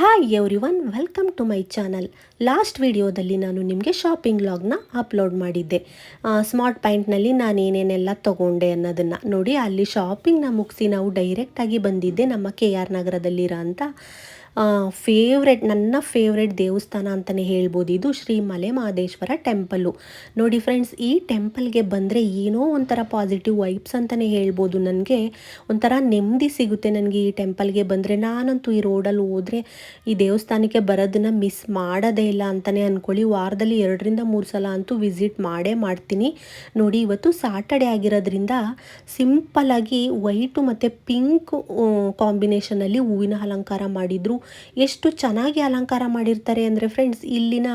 Hi everyone welcome to my channel last ವಿಡಿಯೋದಲ್ಲಿ ನಾನು ನಿಮಗೆ ಶಾಪಿಂಗ್ ಲಾಗ್ನ ಅಪ್ಲೋಡ್ ಮಾಡಿದ್ದೆ. ಸ್ಮಾರ್ಟ್ ಪಾಯಿಂಟ್ನಲ್ಲಿ ನಾನು ಏನೇನೆಲ್ಲ ತೊಗೊಂಡೆ ಅನ್ನೋದನ್ನು ನೋಡಿ ಅಲ್ಲಿ ಶಾಪಿಂಗ್ನ ಮುಗಿಸಿ ನಾವು ಡೈರೆಕ್ಟಾಗಿ ಬಂದಿದ್ದೆ ನಮ್ಮ ಕೆ ಆರ್ ನಗರದಲ್ಲಿರೋ ಅಂತ. ಫೇವ್ರೆಟ್ ನನ್ನ ಫೇವ್ರೆಟ್ ದೇವಸ್ಥಾನ ಅಂತಲೇ ಹೇಳ್ಬೋದು. ಇದು ಶ್ರೀ ಮಲೆ ಮಹದೇಶ್ವರ ಟೆಂಪಲ್ಲು ನೋಡಿ ಫ್ರೆಂಡ್ಸ್ ಈ ಟೆಂಪಲ್ಗೆ ಬಂದರೆ ಏನೋ ಒಂಥರ ಪಾಸಿಟಿವ್ ವೈಬ್ಸ್ ಅಂತಲೇ ಹೇಳ್ಬೋದು. ನನಗೆ ಒಂಥರ ನೆಮ್ಮದಿ ಸಿಗುತ್ತೆ ನನಗೆ ಈ ಟೆಂಪಲ್ಗೆ ಬಂದರೆ. ನಾನಂತೂ ಈ ರೋಡಲ್ಲಿ ಹೋದರೆ ಈ ದೇವಸ್ಥಾನಕ್ಕೆ ಬರೋದನ್ನು ಮಿಸ್ ಮಾಡೋದೇ ಇಲ್ಲ ಅಂತಲೇ ಅಂದ್ಕೊಳ್ಳಿ ವಾರದಲ್ಲಿ ಎರಡರಿಂದ ಮೂರು ಸಲ ಅಂತೂ ವಿಸಿಟ್ ಮಾಡೇ ಮಾಡ್ತೀನಿ. ನೋಡಿ, ಇವತ್ತು ಸಾಟರ್ಡೆ ಆಗಿರೋದ್ರಿಂದ ಸಿಂಪಲ್ಲಾಗಿ ವೈಟು ಮತ್ತು ಪಿಂಕ್ ಕಾಂಬಿನೇಷನಲ್ಲಿ ಹೂವಿನ ಅಲಂಕಾರ ಮಾಡಿದರು. ಎಷ್ಟು ಚೆನ್ನಾಗಿ ಅಲಂಕಾರ ಮಾಡಿರ್ತಾರೆ ಅಂದರೆ ಫ್ರೆಂಡ್ಸ್ ಇಲ್ಲಿನ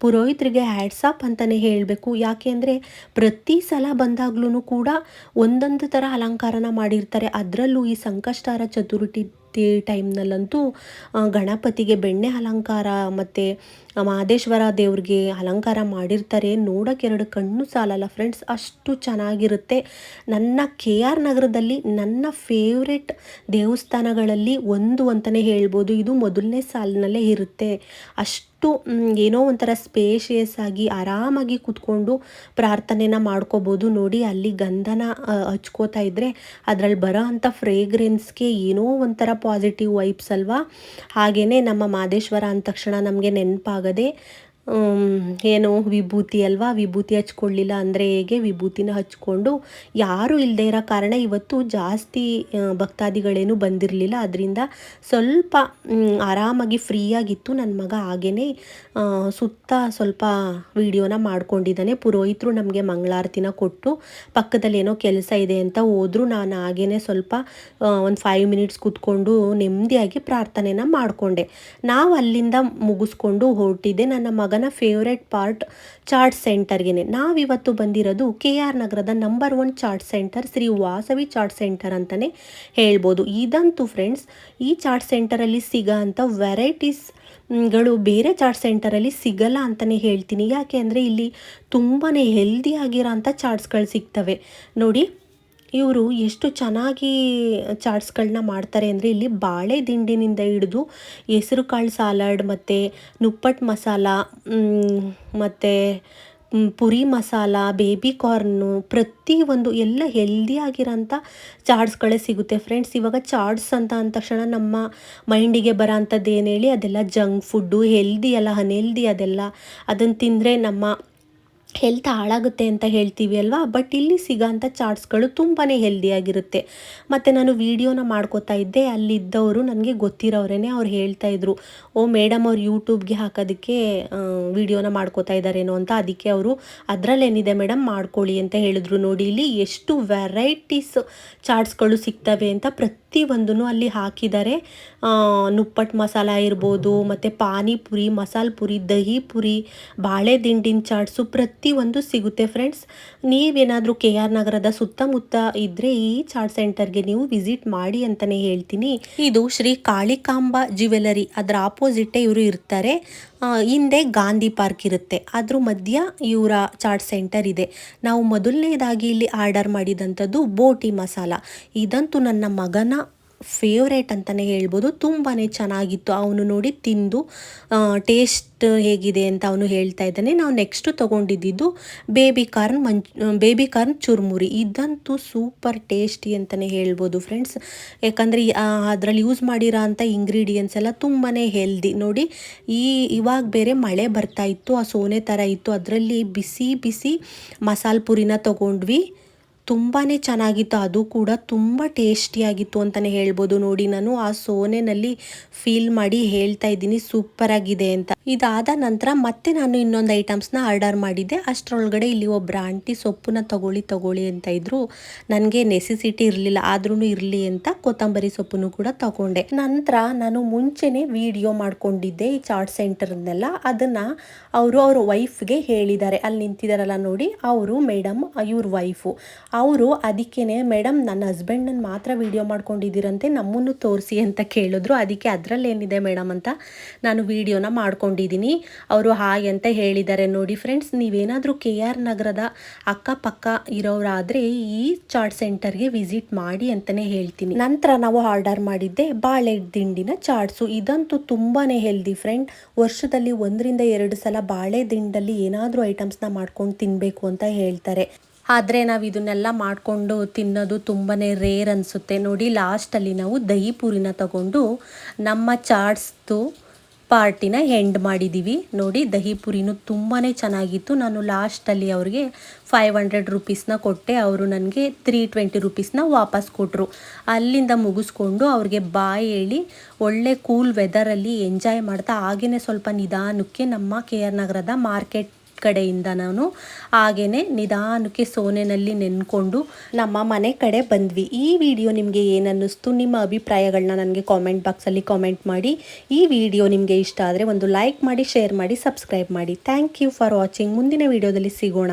ಪುರೋಹಿತರಿಗೆ ಹ್ಯಾಡ್ಸಾಪ್ ಅಂತಲೇ ಹೇಳಬೇಕು. ಯಾಕೆ ಅಂದರೆ ಪ್ರತಿ ಸಲ ಬಂದಾಗ್ಲೂ ಕೂಡ ಒಂದೊಂದು ಥರ ಅಲಂಕಾರನ ಮಾಡಿರ್ತಾರೆ. ಅದರಲ್ಲೂ ಈ ಸಂಕಷ್ಟಾರ ಚತುರ್ಥಿ ಟೈಮ್ನಲ್ಲಂತೂ ಗಣಪತಿಗೆ ಬೆಣ್ಣೆ ಅಲಂಕಾರ ಮತ್ತು ಮಹದೇಶ್ವರ ದೇವ್ರಿಗೆ ಅಲಂಕಾರ ಮಾಡಿರ್ತಾರೆ. ನೋಡೋಕೆ ಎರಡು ಕಣ್ಣು ಸಾಲಲ್ಲ ಫ್ರೆಂಡ್ಸ್ ಅಷ್ಟು ಚೆನ್ನಾಗಿರುತ್ತೆ. ನನ್ನ ಕೆ ಆರ್ ನಗರದಲ್ಲಿ, ನನ್ನ ಫೇವ್ರೆಟ್ ದೇವಸ್ಥಾನಗಳಲ್ಲಿ ಒಂದು ಅಂತಲೇ ಹೇಳ್ಬೋದು. ಇದು ಮೊದಲನೇ ಸಾಲಿನಲ್ಲೇ ಇರುತ್ತೆ. ಅಷ್ಟು ಏನೋ ಒಂಥರ ಸ್ಪೇಷಿಯಸ್ ಆಗಿ ಆರಾಮಾಗಿ ಕೂತ್ಕೊಂಡು ಪ್ರಾರ್ಥನೆನ ಮಾಡ್ಕೋಬೋದು ನೋಡಿ. ಅಲ್ಲಿ ಗಂಧನ ಹಚ್ಕೋತಾ ಇದ್ದರೆ ಅದರಲ್ಲಿ ಬರೋ ಅಂಥ ಫ್ರೇಗ್ರೆನ್ಸ್ಗೆ ಏನೋ ಒಂಥರ ಪಾಸಿಟಿವ್ ವೈಬ್ಸ್ ಅಲ್ವಾ? ಹಾಗೆಯೇ ನಮ್ಮ ಮಾದೇಶ್ವರ ಅಂದ ತಕ್ಷಣ ನಮಗೆ ನೆನಪಾಗದೆ ಏನು ವಿಭೂತಿ ಅಲ್ವಾ? ವಿಭೂತಿ ಹಚ್ಕೊಳ್ಳಿಲ್ಲ ಅಂದರೆ ಹೇಗೆ? ವಿಭೂತಿನ ಹಚ್ಕೊಂಡು ಯಾರೂ ಇಲ್ಲದೆ ಇರೋ ಕಾರಣ ಇವತ್ತು ಜಾಸ್ತಿ ಭಕ್ತಾದಿಗಳೇನು ಬಂದಿರಲಿಲ್ಲ. ಅದರಿಂದ ಸ್ವಲ್ಪ ಆರಾಮಾಗಿ ಫ್ರೀಯಾಗಿತ್ತು ನನ್ನ ಮಗ ಹಾಗೇ ಸುತ್ತ ಸ್ವಲ್ಪ ವಿಡಿಯೋನ ಮಾಡ್ಕೊಂಡಿದ್ದಾನೆ. ಪುರೋಹಿತರು ನಮಗೆ ಮಂಗಳಾರತಿನ ಕೊಟ್ಟು ಪಕ್ಕದಲ್ಲಿ ಏನೋ ಕೆಲಸ ಇದೆ ಅಂತ ಹೋದರೂ. ನಾನು ಹಾಗೇ ಸ್ವಲ್ಪ ಒಂದು ಫೈವ್ ಮಿನಿಟ್ಸ್ ಕೂತ್ಕೊಂಡು ನೆಮ್ಮದಿಯಾಗಿ ಪ್ರಾರ್ಥನೆನ ಮಾಡಿಕೊಂಡೆ. ನಾವು ಅಲ್ಲಿಂದ ಮುಗಿಸ್ಕೊಂಡು ಹೊರಟಿದ್ದೆ. ನನ್ನ ಮಗನ ಫೇವ್ರೆಟ್ ಪಾರ್ಟ್ ಚಾರ್ಟ್ ಸೆಂಟರ್ಗೆ ನಾವಿವತ್ತು ಬಂದಿರೋದು ಕೆ ಆರ್ ನಗರದ number one chaat center Shri Vasavi chaat center ಅಂತಲೇ ಹೇಳ್ಬೋದು. ಇದಂತೂ ಫ್ರೆಂಡ್ಸ್ ಈ ಚಾರ್ಟ್ ಸೆಂಟರಲ್ಲಿ ಸಿಗೋ ಅಂಥ ವೆರೈಟೀಸ್ಗಳು ಬೇರೆ ಚಾಟ್ ಸೆಂಟರಲ್ಲಿ ಸಿಗಲ್ಲ ಅಂತಲೇ ಹೇಳ್ತೀನಿ. ಯಾಕೆ ಅಂದರೆ ಇಲ್ಲಿ ತುಂಬಾ ಹೆಲ್ದಿ ಆಗಿರೋ ಅಂಥ ಚಾಟ್ಸ್ಗಳು ಸಿಗ್ತವೆ. ನೋಡಿ ಇವರು ಎಷ್ಟು ಚೆನ್ನಾಗಿ ಚಾಟ್ಸ್ಗಳನ್ನ ಮಾಡ್ತಾರೆ ಅಂದರೆ ಇಲ್ಲಿ ಬಾಳೆ ದಿಂಡಿನಿಂದ ಹಿಡಿದು ಹೆಸರು ಕಾಳು ಸಾಲಡ್ ಮತ್ತು ನುಪ್ಪಟ್ ಮಸಾಲ ಮತ್ತು ಪುರಿ ಮಸಾಲ ಬೇಬಿ ಕಾರ್ನು ಪ್ರತಿಯೊಂದು ಎಲ್ಲ ಹೆಲ್ದಿಯಾಗಿರೋಂಥ ಚಾಟ್ಸ್ಗಳೇ ಸಿಗುತ್ತೆ ಫ್ರೆಂಡ್ಸ್ ಇವಾಗ ಚಾಟ್ಸ್ ಅಂತ ಅಂದ ತಕ್ಷಣ ನಮ್ಮ ಮೈಂಡಿಗೆ ಬರೋ ಅಂಥದ್ದು ಏನು ಹೇಳಿ ಅದೆಲ್ಲ ಜಂಕ್ ಫುಡ್ಡು ಹೆಲ್ದಿ ಅಲ್ಲ ಅನ್ಹೆಲ್ದಿ ಅದೆಲ್ಲ. ಅದನ್ನು ತಿಂದರೆ ನಮ್ಮ ಹೆಲ್ತ್ ಹಾಳಾಗುತ್ತೆ ಅಂತ ಹೇಳ್ತೀವಿ ಅಲ್ವಾ? ಬಟ್ ಇಲ್ಲಿ ಸಿಗೋಂಥ ಚಾಟ್ಸ್ಗಳು ತುಂಬಾ ಹೆಲ್ದಿಯಾಗಿರುತ್ತೆ. ಮತ್ತು ನಾನು ವೀಡಿಯೋನ ಮಾಡ್ಕೋತಾ ಇದ್ದೆ, ಅಲ್ಲಿದ್ದವರು ನನಗೆ ಗೊತ್ತಿರೋರೇ ಅವ್ರು ಹೇಳ್ತಾ ಇದ್ರು, ಓ ಮೇಡಮ್ ಅವ್ರು ಯೂಟ್ಯೂಬ್ಗೆ ಹಾಕೋದಕ್ಕೆ ವೀಡಿಯೋನ ಮಾಡ್ಕೋತಾ ಇದ್ದಾರೇನೋ ಅಂತ, ಅದಕ್ಕೆ ಅವರು ಅದರಲ್ಲೇನಿದೆ ಮೇಡಮ್ ಮಾಡ್ಕೊಳ್ಳಿ ಅಂತ ಹೇಳಿದ್ರು ನೋಡಿ, ಇಲ್ಲಿ ಎಷ್ಟು ವೆರೈಟೀಸ್ ಚಾಟ್ಸ್ಗಳು ಸಿಗ್ತವೆ ಅಂತ ಪ್ರತಿಯೊಂದೂ ಅಲ್ಲಿ ಹಾಕಿದ್ದಾರೆ. ನುಪ್ಪಟ್ಟು ಮಸಾಲ ಇರ್ಬೋದು, ಮತ್ತು ಪಾನಿಪುರಿ ಮಸಾಲ ಪುರಿ ದಹಿ ಪುರಿ ಬಾಳೆ ದಿಂಡಿನ ಚಾಟ್ಸು ಪ್ರತಿಯೊಂದು ಸಿಗುತ್ತೆ ಫ್ರೆಂಡ್ಸ್ ನೀವೇನಾದರೂ ಕೆ ಆರ್ ನಗರದ ಸುತ್ತಮುತ್ತ ಇದ್ದರೆ ಈ ಚಾಟ್ ಸೆಂಟರ್ಗೆ ನೀವು ವಿಸಿಟ್ ಮಾಡಿ ಅಂತಲೇ ಹೇಳ್ತೀನಿ. ಇದು ಶ್ರೀ ಕಾಳಿಕಾಂಬ ಜ್ಯುವೆಲರಿ ಅದರ ಆಪೋಸಿಟ್ಟೇ ಇವರು ಇರ್ತಾರೆ. ಹಿಂದೆ ಗಾಂಧಿ ಪಾರ್ಕ್ ಇರುತ್ತೆ. ಅದ್ರ ಮಧ್ಯ ಇವರ ಚಾಟ್ ಸೆಂಟರ್ ಇದೆ. ನಾವು ಮೊದಲನೇದಾಗಿ ಇಲ್ಲಿ ಆರ್ಡರ್ ಮಾಡಿದಂಥದ್ದು ಬೋಟಿ ಮಸಾಲ. ಇದಂತೂ ನನ್ನ ಮಗನ ಫೇವ್ರೇಟ್ ಅಂತಲೇ ಹೇಳ್ಬೋದು. ತುಂಬಾ ಚೆನ್ನಾಗಿತ್ತು. ಅವನು ನೋಡಿ ತಿಂದು ಟೇಸ್ಟ್ ಹೇಗಿದೆ ಅಂತ ಅವನು ಹೇಳ್ತಾ ಇದ್ದಾನೆ. ನಾವು ನೆಕ್ಸ್ಟು ತೊಗೊಂಡಿದ್ದು baby corn munch baby corn churumuri. ಇದಂತೂ ಸೂಪರ್ ಟೇಸ್ಟಿ ಅಂತಲೇ ಹೇಳ್ಬೋದು ಫ್ರೆಂಡ್ಸ್ ಯಾಕಂದರೆ ಅದರಲ್ಲಿ ಯೂಸ್ ಮಾಡಿರೋ ಅಂಥ ಇಂಗ್ರೀಡಿಯೆಂಟ್ಸ್ ಎಲ್ಲ ತುಂಬಾ ಹೆಲ್ದಿ ನೋಡಿ, ಈ, ಇವಾಗ ಬೇರೆ ಮಳೆ ಬರ್ತಾ ಇತ್ತು, ಆ ಸೋನೆ ಥರ ಇತ್ತು. ಅದರಲ್ಲಿ ಬಿಸಿ ಬಿಸಿ ಮಸಾಲ ಪುರಿನ ತೊಗೊಂಡ್ವಿ. ತುಂಬಾ ಚೆನ್ನಾಗಿತ್ತು. ಅದು ಕೂಡ ತುಂಬ ಟೇಸ್ಟಿಯಾಗಿತ್ತು ಅಂತಲೇ ಹೇಳ್ಬೋದು. ನೋಡಿ, ನಾನು ಆ ಸೋನೆನಲ್ಲಿ ಫೀಲ್ ಮಾಡಿ ಹೇಳ್ತಾ ಇದ್ದೀನಿ. ಸೂಪರಾಗಿದೆ ಅಂತ. ಇದಾದ ನಂತರ ಮತ್ತೆ ನಾನು ಇನ್ನೊಂದು ಐಟಮ್ಸ್ನ ಆರ್ಡರ್ ಮಾಡಿದ್ದೆ. ಅಷ್ಟರೊಳಗಡೆ ಇಲ್ಲಿ ಒಬ್ಬರ ಆಂಟಿ ಸೊಪ್ಪನ್ನ ತಗೊಳ್ಳಿ ತಗೊಳ್ಳಿ ಅಂತ ಇದ್ರು. ನನಗೆ ನೆಸೆಸಿಟಿ ಇರಲಿಲ್ಲ ಆದ್ರೂ ಇರಲಿ ಅಂತ ಕೊತ್ತಂಬರಿ ಸೊಪ್ಪನ್ನು ಕೂಡ ತಗೊಂಡೆ. ನಂತರ ನಾನು ಮುಂಚೆನೇ ವಿಡಿಯೋ ಮಾಡ್ಕೊಂಡಿದ್ದೆ ಈ ಚಾಟ್ ಸೆಂಟರ್ನೆಲ್ಲ ಅದನ್ನು ಅವರು ಅವ್ರ ವೈಫ್ಗೆ ಹೇಳಿದ್ದಾರೆ. ಅಲ್ಲಿ ನಿಂತಿದ್ದಾರಲ್ಲ ನೋಡಿ, ಅವರು ಮೇಡಮ್ ಇವ್ರ ವೈಫು ಅವರು ಅದಕ್ಕೇ ಮೇಡಮ್ ನನ್ನ ಹಸ್ಬೆಂಡನ್ನ ಮಾತ್ರ ವಿಡಿಯೋ ಮಾಡ್ಕೊಂಡಿದ್ದೀರಂತೆ, ನಮ್ಮನ್ನು ತೋರಿಸಿ ಅಂತ ಕೇಳಿದ್ರು. ಅದಕ್ಕೆ ಅದರಲ್ಲೇನಿದೆ ಮೇಡಮ್ ಅಂತ ನಾನು ವಿಡಿಯೋನ ಮಾಡ್ಕೊಂಡಿದ್ದೀನಿ ಅವರು ಹಾಯ್ ಅಂತ ಹೇಳಿದ್ದಾರೆ ನೋಡಿ ಫ್ರೆಂಡ್ಸ್ ನೀವೇನಾದರೂ ಕೆ ಆರ್ ನಗರದ ಅಕ್ಕಪಕ್ಕ ಇರೋರಾದರೆ ಈ ಚಾಟ್ ಸೆಂಟರ್ಗೆ ವಿಸಿಟ್ ಮಾಡಿ ಅಂತಲೇ ಹೇಳ್ತೀನಿ. ನಂತರ ನಾವು ಆರ್ಡರ್ ಮಾಡಿದ್ದೆ ಬಾಳೆ ದಿಂಡಿನ ಚಾಟ್ಸು. ಇದಂತೂ ತುಂಬಾ ಹೆಲ್ದಿ ಫ್ರೆಂಡ್ ವರ್ಷದಲ್ಲಿ ಒಂದರಿಂದ ಎರಡು ಸಲ ಬಾಳೆ ದಿಂಡಲ್ಲಿ ಏನಾದರೂ ಐಟಮ್ಸ್ನ ಮಾಡ್ಕೊಂಡು ತಿನ್ನಬೇಕು ಅಂತ ಹೇಳ್ತಾರೆ. ಆದರೆ ನಾವು ಇದನ್ನೆಲ್ಲ ಮಾಡಿಕೊಂಡು ತಿನ್ನೋದು ತುಂಬಾ ರೇರ್ ಅನಿಸುತ್ತೆ. ನೋಡಿ ಲಾಸ್ಟಲ್ಲಿ ನಾವು ದಹಿ ಪೂರಿನ ತಗೊಂಡು ನಮ್ಮ ಚಾಟ್ಸ್ದು ಪಾರ್ಟಿನ ಎಂಡ್ ಮಾಡಿದ್ದೀವಿ ನೋಡಿ, ದಹಿ ಪುರಿನೂ ತುಂಬಾ ಚೆನ್ನಾಗಿತ್ತು. ನಾನು ಲಾಸ್ಟಲ್ಲಿ ಅವ್ರಿಗೆ ಫೈವ್ ಹಂಡ್ರೆಡ್ ರುಪೀಸ್ನ ಕೊಟ್ಟೆ. ಅವರು ನನಗೆ ತ್ರೀ ಟ್ವೆಂಟಿ ರುಪೀಸ್ನ ವಾಪಸ್ ಕೊಟ್ಟರು ಅಲ್ಲಿಂದ ಮುಗಿಸ್ಕೊಂಡು ಅವ್ರಿಗೆ ಬಾಯಿ ಹೇಳಿ, ಒಳ್ಳೆ ಕೂಲ್ ವೆದರಲ್ಲಿ ಎಂಜಾಯ್ ಮಾಡ್ತಾ ಹಾಗೆಯೇ ಸ್ವಲ್ಪ ನಿಧಾನಕ್ಕೆ ನಮ್ಮ ಕೆ ಆರ್ ನಗರದ ಮಾರ್ಕೆಟ್ ಕಡೆಯಿಂದ ನಾನು ಹಾಗೇ ನಿಧಾನಕ್ಕೆ ಸೋನೆನಲ್ಲಿ ನೆನ್ಕೊಂಡು ನಮ್ಮ ಮನೆ ಕಡೆ ಬಂದ್ವಿ. ಈ ವಿಡಿಯೋ ನಿಮಗೆ ಏನನ್ನಿಸ್ತು? ನಿಮ್ಮ ಅಭಿಪ್ರಾಯಗಳನ್ನ ನನಗೆ ಕಾಮೆಂಟ್ ಬಾಕ್ಸಲ್ಲಿ ಕಾಮೆಂಟ್ ಮಾಡಿ. ಈ ವಿಡಿಯೋ ನಿಮಗೆ ಇಷ್ಟ ಆದರೆ ಒಂದು ಲೈಕ್ ಮಾಡಿ ಶೇರ್ ಮಾಡಿ ಸಬ್ಸ್ಕ್ರೈಬ್ ಮಾಡಿ. ಥ್ಯಾಂಕ್ ಯು ಫಾರ್ ವಾಚಿಂಗ್ ಮುಂದಿನ ವಿಡಿಯೋದಲ್ಲಿ ಸಿಗೋಣ.